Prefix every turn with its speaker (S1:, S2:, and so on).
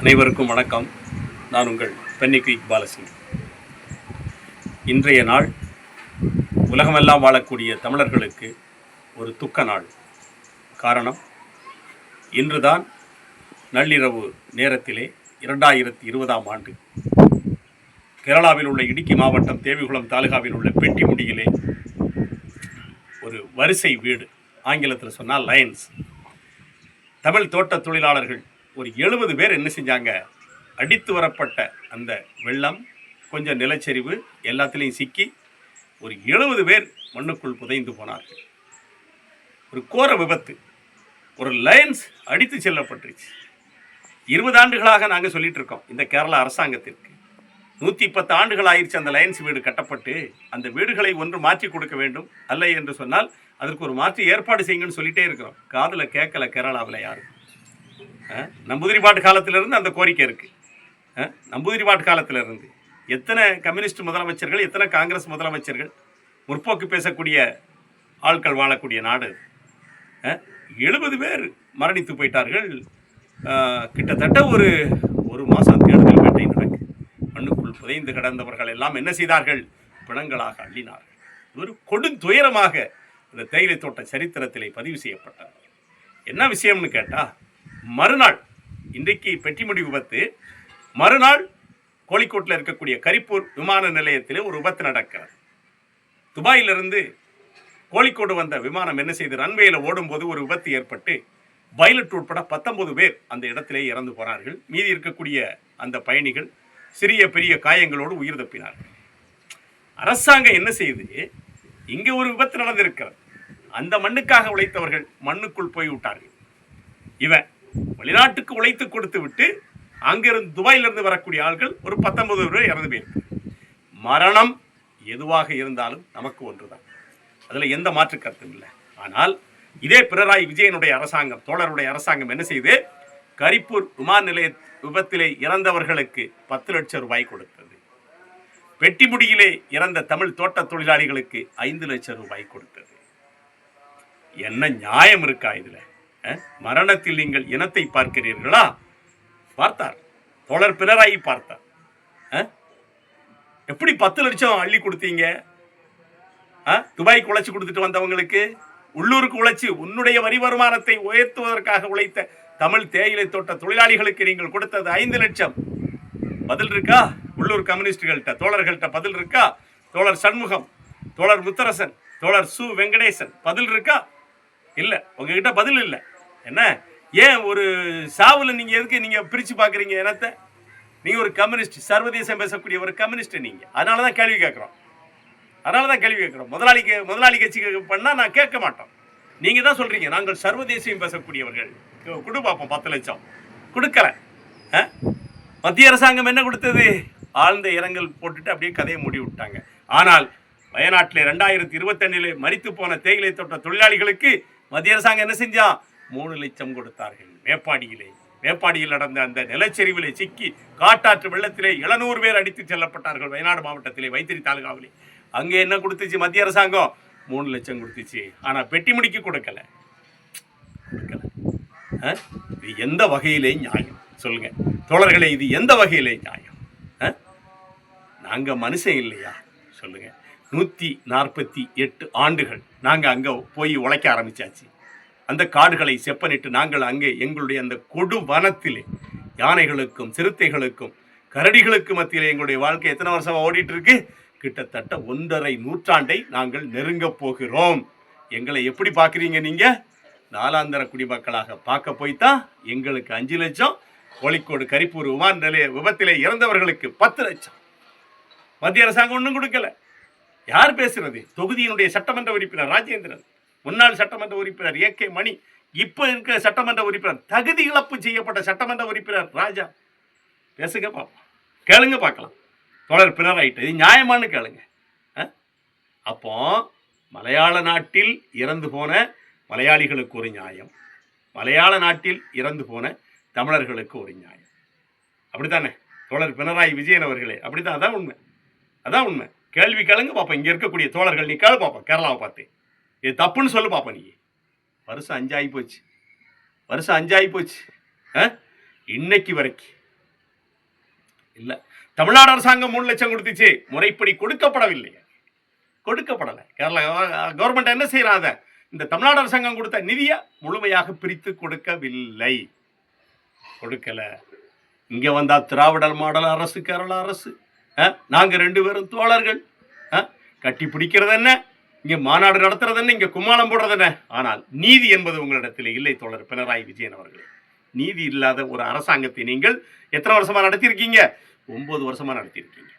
S1: அனைவருக்கும் வணக்கம். நான் உங்கள் பென்னிக்கு பாலசிங் இன்றைய நாள் உலகமெல்லாம் வாழக்கூடிய தமிழர்களுக்கு ஒரு துக்க நாள். காரணம் இன்றுதான் நள்ளிரவு நேரத்திலே இரண்டாயிரத்தி இருபதாம் ஆண்டு. கேரளாவில் உள்ள இடுக்கி மாவட்டம் தேவிகுளம் தாலுகாவில் உள்ள பெட்டிமுடியிலே ஒரு வரிசை வீடு. ஆங்கிலத்தில் சொன்னால் லயன்ஸ் தமிழ் தோட்ட தொழிலாளர்கள் ஒரு எழுபது பேர் என்ன செஞ்சாங்க? அடித்து வரப்பட்ட அந்த வெள்ளம் கொஞ்சம் நிலச்சரிவு எல்லாத்துலேயும் சிக்கி ஒரு எழுபது பேர் மண்ணுக்குள் புதைந்து போனார்கள். ஒரு கோர விபத்து. ஒரு லைன்ஸ் அடித்து செல்லப்பட்டுருச்சு. இருபது ஆண்டுகளாக நாங்கள் சொல்லிட்டு இருக்கோம் இந்த கேரளா அரசாங்கத்திற்கு. நூற்றி பத்து ஆண்டுகள் ஆயிடுச்சு அந்த லயன்ஸ் வீடு கட்டப்பட்டு அந்த வீடுகளை ஒன்று மாற்றி கொடுக்க வேண்டும் அல்ல என்று சொன்னால் அதற்கு ஒரு மாற்று ஏற்பாடு செய்யுங்கன்னு சொல்லிட்டே இருக்கிறோம். காதில் கேட்கல கேரளாவில் யாரும். நம்பூதிரி பாட்டு காலத்திலிருந்து அந்த கோரிக்கை இருக்குது நம்பூதிரி பாட்டு காலத்திலிருந்து எத்தனை கம்யூனிஸ்ட் முதலமைச்சர்கள் எத்தனை காங்கிரஸ் முதலமைச்சர்கள் முற்போக்கு பேசக்கூடிய ஆட்கள் வாழக்கூடிய நாடு? எழுபது பேர் மரணித்து போயிட்டார்கள். கிட்டத்தட்ட ஒரு ஒரு மாதம் தேடுதல் வேட்டை நடக்கு. மண்ணுக்குள் புதைந்து கிடந்தவர்கள் எல்லாம் என்ன செய்தார்கள்? பிணங்களாக அள்ளினார்கள். ஒரு கொடுந்துயரமாக இந்த தேயிலை தோட்ட சரித்திரத்திலே பதிவு செய்யப்பட்டது. என்ன விஷயம்னு கேட்டால் மறுநாள் இன்றைக்கு பெற்றிமுடி விபத்து. மறுநாள் கோழிக்கோட்டில் இருக்கக்கூடிய கரிப்பூர் விமான நிலையத்தில் ஒரு விபத்து நடக்கிறது. துபாயிலிருந்து கோழிக்கோடு வந்த விமானம் என்ன செய்து ரன்வேயில் ஓடும்போது ஒரு விபத்து ஏற்பட்டு பைலட் உட்பட பத்தொன்பது பேர் அந்த இடத்திலே இறந்து போனார்கள். மீதி இருக்கக்கூடிய அந்த பயணிகள் சிறிய பெரிய காயங்களோடு உயிர் தப்பினார்கள். அரசாங்கம் என்ன செய்யுது இங்கே ஒரு விபத்து நடந்திருக்கிறது. அந்த மண்ணுக்காக உழைத்தவர்கள் மண்ணுக்குள் போய் விட்டார்கள் இவன் வெளிநாட்டுக்கு உழைத்து கொடுத்து விட்டு அங்கிருந்து துபாயிலிருந்து வரக்கூடிய ஆள்கள் ஒரு பத்தொன்பது பேர் இறந்து போயிருக்கு மரணம் எதுவாக இருந்தாலும் நமக்கு ஒன்றுதான். அதில் எந்த மாற்று கருத்தும் இல்லை. ஆனால் இதே பினராயி விஜயனுடைய அரசாங்கம் தோழருடைய அரசாங்கம் என்ன செய்து கரிப்பூர் விமான நிலைய விபத்திலே இறந்தவர்களுக்கு பத்து லட்சம் ரூபாய் கொடுத்தது. வெட்டிமுடியிலே இறந்த தமிழ் தோட்ட தொழிலாளிகளுக்கு ஐந்து லட்சம் ரூபாய் கொடுத்தது. என்ன நியாயம் இருக்கா இதில்? மரணத்தில் நீங்கள் இனத்தை பார்க்கிறீர்களா? பார்த்தார். தோழர் பினராயி பார்த்தார். எப்படி பத்து லட்சம் அள்ளி கொடுத்தீங்க? துபாய்க்கு உழைச்சி கொடுத்துட்டு வந்தவங்களுக்கு உள்ளூருக்கு உழைச்சி உன்னுடைய வரி வருமானத்தை உயர்த்துவதற்காக உழைத்த தமிழ் தேயிலை தோட்ட தொழிலாளிகளுக்கு நீங்கள் கொடுத்தது ஐந்து லட்சம். பதில் இருக்கா? உள்ளூர் கம்யூனிஸ்டுகள்கிட்ட தோழர்கள்ட்ட பதில் இருக்கா? தோழர் சண்முகம் தோழர் முத்தரசன் தோழர் சு வெங்கடேசன் பதில் இருக்கா? இல்லை உங்ககிட்ட பதில் இல்லை. என்ன? ஏன் ஒரு சாவில் நீங்கள் எதுக்கு நீங்கள் பிரித்து பார்க்குறீங்க இனத்தை நீங்கள் ஒரு கம்யூனிஸ்ட் சர்வதேசம் பேசக்கூடிய ஒரு கம்யூனிஸ்ட் நீங்கள் அதனால தான் கேள்வி கேட்குறோம் அதனால தான் கேள்வி கேட்குறோம் முதலாளிக்கு முதலாளி கட்சி பண்ணால் நான் கேட்க மாட்டோம். நீங்கள் தான் சொல்கிறீங்க நாங்கள் சர்வதேசம் பேசக்கூடியவர்கள். கொடு பார்ப்போம் பத்து லட்சம். கொடுக்கல. ஆ? மத்திய அரசாங்கம் என்ன கொடுத்தது? ஆழ்ந்த இரங்கல் போட்டுட்டு அப்படியே கதையை மூடி விட்டாங்க ஆனால் வயநாட்டில் ரெண்டாயிரத்தி இருபத்தெண்டில் மறித்து போன தேயிலை தோட்ட தொழிலாளிகளுக்கு மத்திய அரசாங்கம் என்ன செஞ்சான்? மூணு லட்சம் கொடுத்தார்கள். மேப்பாடியிலே மேப்பாடியில் நடந்த அந்த நிலச்சரிவிலே சிக்கி காட்டாற்று வெள்ளத்திலே எழுநூறு பேர் அடித்து செல்லப்பட்டார்கள் வயநாடு மாவட்டத்திலே வைத்திரி தாலுகாவிலே. அங்கே என்ன கொடுத்துச்சு மத்திய அரசாங்கம்? மூணு லட்சம் கொடுத்துச்சு. ஆனால் பெட்டி முடிக்க கொடுக்கல. கொடுக்கல. ஆ? இது எந்த வகையிலே நியாயம்? சொல்லுங்க. தோழர்களே இது எந்த வகையிலே நியாயம்? ஆ? மனுஷன் இல்லையா? சொல்லுங்க. நூற்றி நாற்பத்தி எட்டு ஆண்டுகள் நாங்கள் அங்கே போய் உழைக்க ஆரம்பிச்சாச்சு. அந்த காடுகளை செப்பனிட்டு நாங்கள் அங்கே எங்களுடைய அந்த கொடு வனத்திலே யானைகளுக்கும் சிறுத்தைகளுக்கும் கரடிகளுக்கு மத்தியில் எங்களுடைய வாழ்க்கை எத்தனை வருஷமாக ஓடிட்டு இருக்கு கிட்டத்தட்ட ஒன்றரை நூற்றாண்டை நாங்கள் நெருங்கப் போகிறோம். எங்களை எப்படி பார்க்குறீங்க நீங்கள் நாலாந்தர குடிமக்களாக பார்க்க போய்த்தான் எங்களுக்கு அஞ்சு லட்சம் கோழிக்கோடு கரிப்பூர் விமான நிலைய விபத்திலே இறந்தவர்களுக்கு பத்து லட்சம். மத்திய அரசாங்கம் ஒன்றும் கொடுக்கல. யார் பேசுறது? தொகுதியினுடைய சட்டமன்ற உறுப்பினர் ராஜேந்திரன். முன்னாள் சட்டமன்ற உறுப்பினர் ஏ கே மணி இப்போ இருக்கிற சட்டமன்ற உறுப்பினர் தகுதி இழப்பு செய்யப்பட்ட சட்டமன்ற உறுப்பினர் ராஜா. பேசுங்க பார்ப்போம் கேளுங்க பார்க்கலாம். தொடர் பிறராயிட்டு இது நியாயமானு கேளுங்க. ஆ? அப்போ மலையாள நாட்டில் இறந்து போன மலையாளிகளுக்கு ஒரு நியாயம். மலையாள நாட்டில் இறந்து போன தமிழர்களுக்கு ஒரு நியாயம். அப்படித்தானே? தோழர் பினராயி விஜயன் அவர்களே அப்படித்தான் அதான் உண்மை. அதான் உண்மை. கேள்வி கேளுங்க பார்ப்போம் இங்கே இருக்கக்கூடிய தோழர்கள் நீ கேள்வி பார்ப்போம் கேரளாவை பார்த்து. இது தப்புன்னு சொல்லு பாப்பா நீ. வருஷம் அஞ்சாகி போச்சு. வருஷம் அஞ்சாகி போச்சு. ஆ? இன்னைக்கு வரைக்கும். இல்ல. தமிழ்நாடு அரசாங்கம் மூணு லட்சம் கொடுத்துச்சு. முறைப்படி கொடுக்கப்படவில்லை. கொடுக்கப்படலை. கேரளா கவர்மெண்ட் என்ன செய்யறாத இந்த தமிழ்நாடு அரசாங்கம் கொடுத்த நிதியை முழுமையாக பிரித்து கொடுக்கவில்லை. கொடுக்கல. இங்க வந்தா திராவிடர் மாடல் அரசு கேரளா அரசு. நாங்க ரெண்டு பேரும் தோழர்கள். கட்டி பிடிக்கிறது என்ன? இங்க மாநாடு நடத்துறது என்ன இங்க கும்மாளம் போடுறது என்ன ஆனால் நீதி என்பது உங்களிடத்தில் இல்லை தோழர் பினராயி விஜயன் அவர்களே. நீதி இல்லாத ஒரு அரசாங்கத்தை நீங்கள் எத்தனை வருஷமா நடத்தியிருக்கீங்க? ஒன்பது வருஷமா நடத்தியிருக்கீங்க.